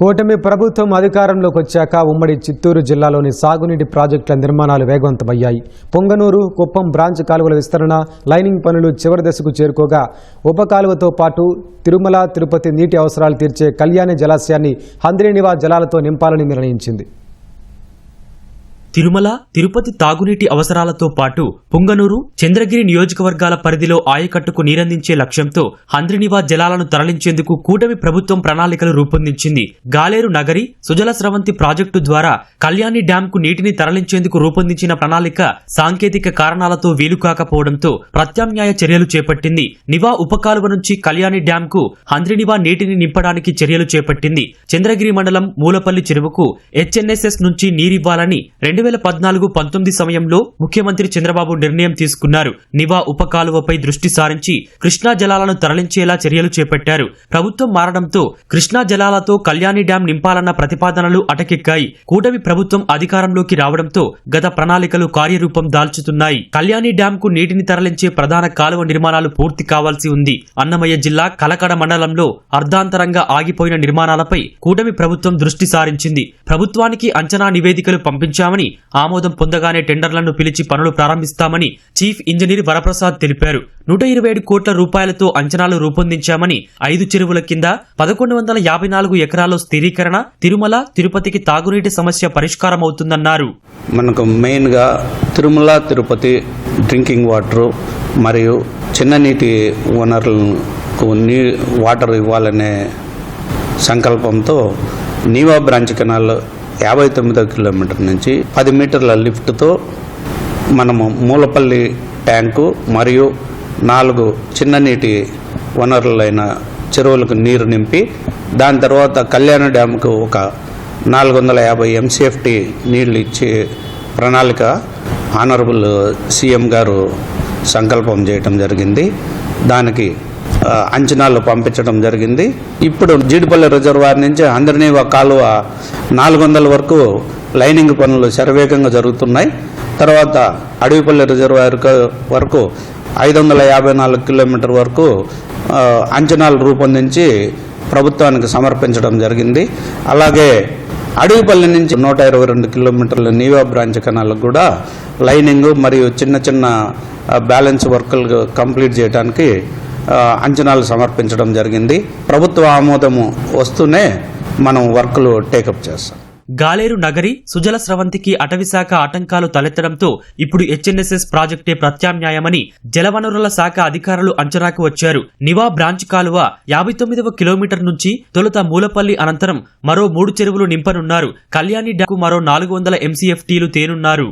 కూటమి ప్రభుత్వం అధికారంలోకి వచ్చాక ఉమ్మడి చిత్తూరు జిల్లాలోని సాగునీటి ప్రాజెక్టుల నిర్మాణాలు వేగవంతమయ్యాయి. పొంగనూరు కుప్పం బ్రాంచ్ కాలువల విస్తరణ లైనింగ్ పనులు చివరి దశకు చేరుకోగా ఉప కాలువతో పాటు తిరుమల తిరుపతి నీటి అవసరాలు తీర్చే కళ్యాణి జలాశయాన్ని హంద్రీనివా జలాలతో నింపాలని నిర్ణయించింది. తిరుమల తిరుపతి తాగునీటి అవసరాలతో పాటు పుంగనూరు చంద్రగిరి నియోజకవర్గాల పరిధిలో ఆయకట్టుకు నీరందించే లక్ష్యంతో హంద్రినివా జలాలను తరలించేందుకు కూటమి ప్రభుత్వం ప్రణాళికలు రూపొందించింది. గాలేరు నగరి సుజల స్రవంతి ప్రాజెక్టు ద్వారా కళ్యాణి డ్యాంకు నీటిని తరలించేందుకు రూపొందించిన ప్రణాళిక సాంకేతిక కారణాలతో వీలు కాకపోవడంతో ప్రత్యామ్నాయ చర్యలు చేపట్టింది. నివా ఉపకాలువ నుంచి కళ్యాణి డ్యాంకు హంద్రినివా నీటిని నింపడానికి చర్యలు చేపట్టింది. చంద్రగిరి మండలం మూలపల్లి చెరువుకు హెచ్ఎన్ఎస్ఎస్ నుంచి నీరివ్వాలని రెండు వేల పద్నాలుగు పంతొమ్మిది సమయంలో ముఖ్యమంత్రి చంద్రబాబు నిర్ణయం తీసుకున్నారు. నివా ఉపకాలువపై దృష్టి సారించి కృష్ణా జలాలను తరలించేలా చర్యలు చేపట్టారు. ప్రభుత్వం మారడంతో కృష్ణా జలాలతో కళ్యాణి డ్యాం నింపాలన్న ప్రతిపాదనలు అటకెక్కాయి. కూటమి ప్రభుత్వం అధికారంలోకి రావడంతో గత ప్రణాళికలు కార్యరూపం దాల్చుతున్నాయి. కళ్యాణి డ్యాం కు నీటిని తరలించే ప్రధాన కాలువ నిర్మాణాలు పూర్తి కావాల్సి ఉంది. అన్నమయ్య జిల్లా కలకడ మండలంలో అర్ధాంతరంగా ఆగిపోయిన నిర్మాణాలపై కూటమి ప్రభుత్వం దృష్టి సారించింది. ప్రభుత్వానికి అంచనా నివేదికలు పంపించామని ఆమోదం పొందగానే టెండర్లను పిలిచి పనులు ప్రారంభిస్తామని చీఫ్ ఇంజనీర్ వరప్రసాద్ తెలిపారు. నూట ఇరవై ఏడు కోట్ల రూపాయలతో అంచనాలు రూపొందించామని ఐదు చెరువుల కింద పదకొండు వందల యాభై నాలుగు ఎకరాల్లో స్థిరీకరణ తిరుమల తిరుపతికి తాగునీటి సమస్య పరిష్కారం అవుతుందన్నారు మనకు మెయిన్గా తిరుమల తిరుపతి డ్రింకింగ్ వాటర్ మరియు చిన్న నీటి వనరులకు నీ వాటర్ ఇవ్వాలనే సంకల్పంతో నీవా బ్రాంచ్ కెనాల్ యాభై తొమ్మిదో కిలోమీటర్ నుంచి పది మీటర్ల లిఫ్ట్తో మనము మూలపల్లి ట్యాంకు మరియు నాలుగు చిన్న నీటి వనరులైన చెరువులకు నీరు నింపి దాని తర్వాత కళ్యాణ డ్యామ్కు ఒక నాలుగు వందల యాభై ఎంసీఎఫ్టీ నీళ్ళు ఇచ్చే ప్రణాళిక ఆనరబుల్ సీఎం గారు సంకల్పం చేయటం జరిగింది. దానికి అంచనాలు పంపించడం జరిగింది. ఇప్పుడు జీడిపల్లి రిజర్వాయర్ నుంచి అందరినీ ఒక కాలువ నాలుగు వందల వరకు లైనింగ్ పనులు శరవేగంగా జరుగుతున్నాయి. తర్వాత అడవిపల్లి రిజర్వాయర్ వరకు ఐదు వందల యాభై నాలుగు కిలోమీటర్ వరకు అంచనాలు రూపొందించి ప్రభుత్వానికి సమర్పించడం జరిగింది. అలాగే అడవిపల్లి నుంచి నూట ఇరవై రెండు కిలోమీటర్ల నీవా బ్రాంచ్ కెనాల్కి కూడా లైనింగ్ మరియు చిన్న చిన్న బ్యాలెన్స్ వర్కులు కంప్లీట్ చేయడానికి అంచనాలు సమర్పించడం జరిగింది. ప్రభుత్వ ఆమోదము వస్తూనే మనం వర్క్లు టేకప్ చేస్తాం. గాలేరు నగరి సుజల స్రవంతికి అటవీశాఖ ఆటంకాలు తలెత్తడంతో ఇప్పుడు హెచ్ఎన్ఎస్ఎస్ ప్రాజెక్టే ప్రత్యామ్నాయమని జలవనరుల శాఖ అధికారులు అంచనాకు వచ్చారు. నివా బ్రాంచ్ కాలువ యాభై తొమ్మిదవ కిలోమీటర్ నుంచి తొలుత మూలపల్లి అనంతరం మరో మూడు చెరువులు నింపనున్నారు. కళ్యాణి డ్యాకు మరో నాలుగు వందల ఎంసీఎఫ్టీలు తేనున్నారు.